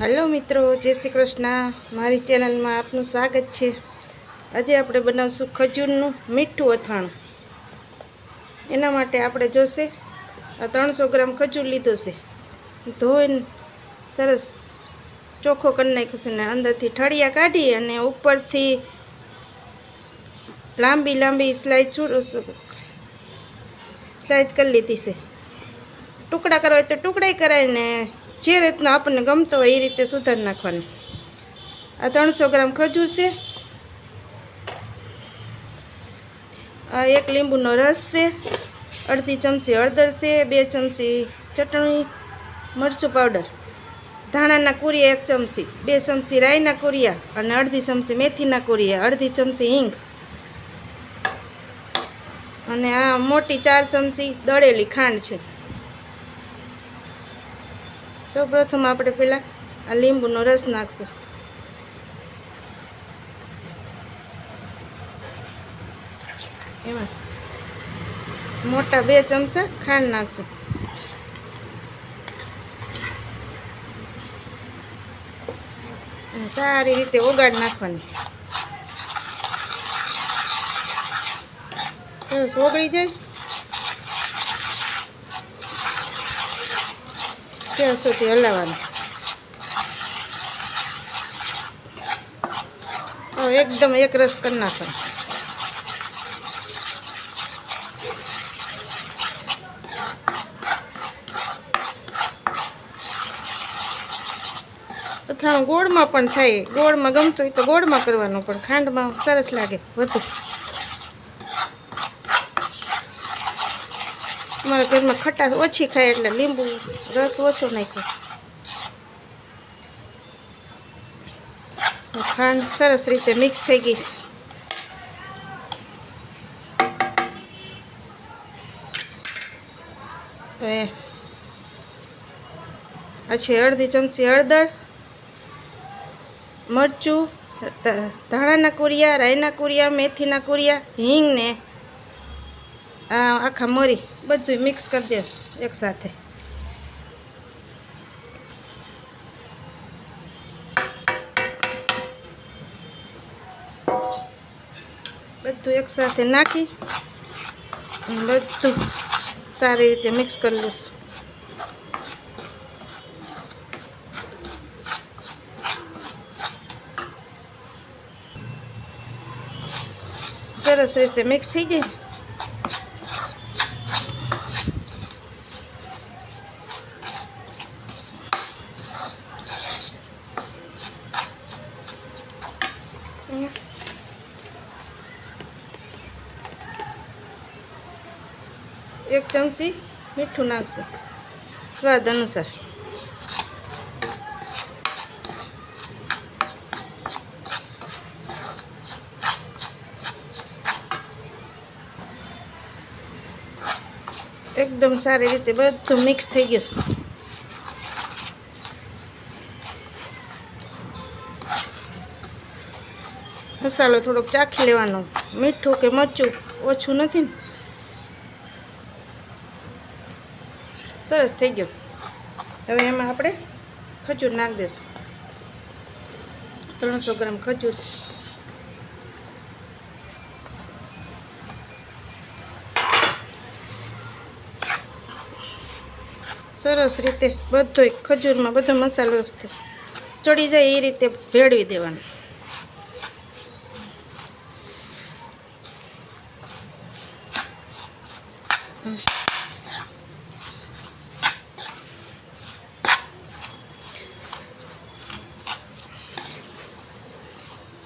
Hello મિત્રો, જય શ્રી કૃષ્ણ. મારી ચેનલમાં આપનું સ્વાગત છે. આજે આપણે બનાવશું ખજૂરનું મીઠું અથાણું. એના માટે આપણે જોશે, આ ત્રણસો ગ્રામ ખજૂર લીધો છે. ધોઈને સરસ ચોખ્ખો કરી નાખ્યો ને અંદરથી ઠળિયા કાઢી અને ઉપરથી લાંબી લાંબી સ્લાઇસ સ્લાઇસ કરી લીધી છે. ટુકડા કરવા હોય તો ટુકડાય કરાય ને જે રીતના આપણને ગમતો હોય એ રીતે સુધારી નાખવાનું. આ ત્રણસો ગ્રામ ખજૂર છે. આ એક લીંબુનો રસ છે. અડધી ચમચી હળદર છે, બે ચમચી ચટણી, મરચું પાવડર. ધાણાના કુરિયા એક ચમચી, બે ચમચી રાઈના કુરિયા અને અડધી ચમચી મેથીના કુરિયા, અડધી ચમચી હિંગ. અને આ મોટી ચાર ચમચી દળેલી ખાંડ છે. સૌ પ્રથમ આપણે પહેલાં આ લીંબુનો રસ નાખશું. એમાં મોટા બે ચમચા ખાંડ નાખશું. સારી રીતે ઓગાળ નાખવાની. સરસ ઓગળી જાય. ત્યાં સુધી હલાવવાનું એકદમ એક રસ કરી નાખવાનું. અથાણું ગોળમાં પણ થાય. ગોળમાં ગમતું હોય તો ગોળમાં કરવાનું, પણ ખાંડમાં સરસ લાગે વધુ. અમારા ઘરમાં ખટાશ ઓછી ખાય એટલે લીંબુ રસ ઓછો નાખ્યો. ખાંડ સરસ રીતે મિક્સ થઈ ગઈ છે. હવે પછી અડધી ચમચી હળદર, મરચું ધાણાના કુરિયા, રાઈના કુરિયા, મેથીના કુરિયા હિંગ ને આખા મરી બધું મિક્સ કરી દે એકસાથે બધું એકસાથે નાખી બધું સારી રીતે મિક્સ કરી લઈશું સરસ રીતે મિક્સ થઈ જાય. એક ચમચી મીઠું નાખશું. સ્વાદ અનુસાર. એકદમ સારી રીતે બધું મિક્સ થઈ ગયું છે. મસાલો થોડોક ચાખી લેવાનો. મીઠું કે મરચું ઓછું નથી ને? સરસ થઈ ગયો. હવે એમાં આપણે ખજૂર નાખી દઈશું ત્રણસો ગ્રામ ખજૂર સરસ રીતે બધો ખજૂરમાં બધો મસાલો ચડી જાય એ રીતે ભેળવી દેવાનો.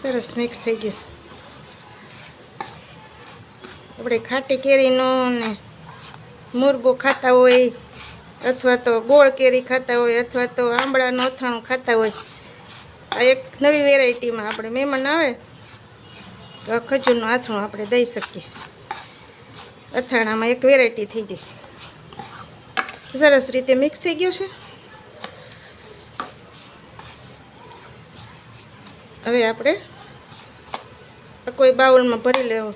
સરસ મિક્સ થઈ ગયું. આપણે ખાટી કેરીનો ને મુરબો ખાતા હોય, અથવા તો ગોળ કેરી ખાતા હોય, અથવા તો આંબળાનું અથાણું ખાતા હોય. આ એક નવી વેરાયટીમાં આપણે મહેમાન આવે, તો ખજૂરનું આથણું આપણે દઈ શકીએ. અથાણામાં એક વેરાયટી થઈ જાય. સરસ રીતે મિક્સ થઈ ગયું છે. હવે આપણે કોઈ બાઉલમાં ભરી લેવો.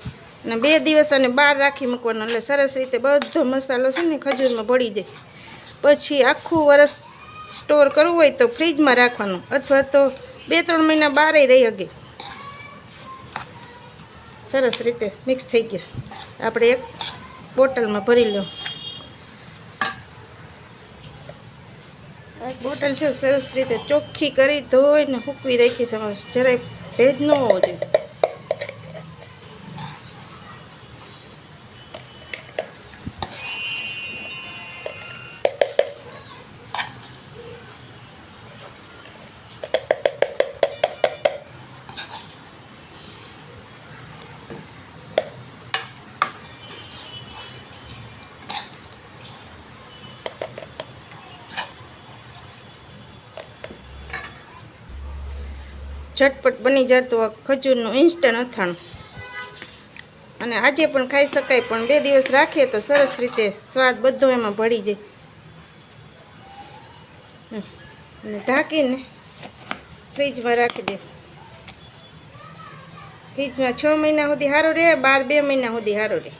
અને બે દિવસ અને બહાર રાખી મૂકવાનો. એટલે સરસ રીતે બધો મસાલો છે ને ખજૂરમાં ભળી જાય. પછી આખું વરસ સ્ટોર કરવું હોય તો ફ્રીજમાં રાખવાનું. અથવા તો બે, ત્રણ મહિના બહારે રહી શકે. સરસ રીતે મિક્સ થઈ ગયું. આપણે એક બોટલમાં ભરી લો. બોટલ છે સરસ રીતે ચોખ્ખી કરી ધોઈને સૂકવી રાખી સમજ જરાય ભેજ ન હોવો જોઈએ. ઝટપટ બની જતું હોય ખજૂરનું ઇન્સ્ટન્ટ અથાણું. અને આજે પણ ખાઈ શકાય, પણ બે દિવસ રાખીએ તો સરસ રીતે સ્વાદ બધો એમાં ભળી જાય. અને ઢાંકીને ફ્રીજમાં રાખી દે. ફ્રીજમાં છ મહિના સુધી સારું રહે, બાર બે મહિના સુધી સારું રહે.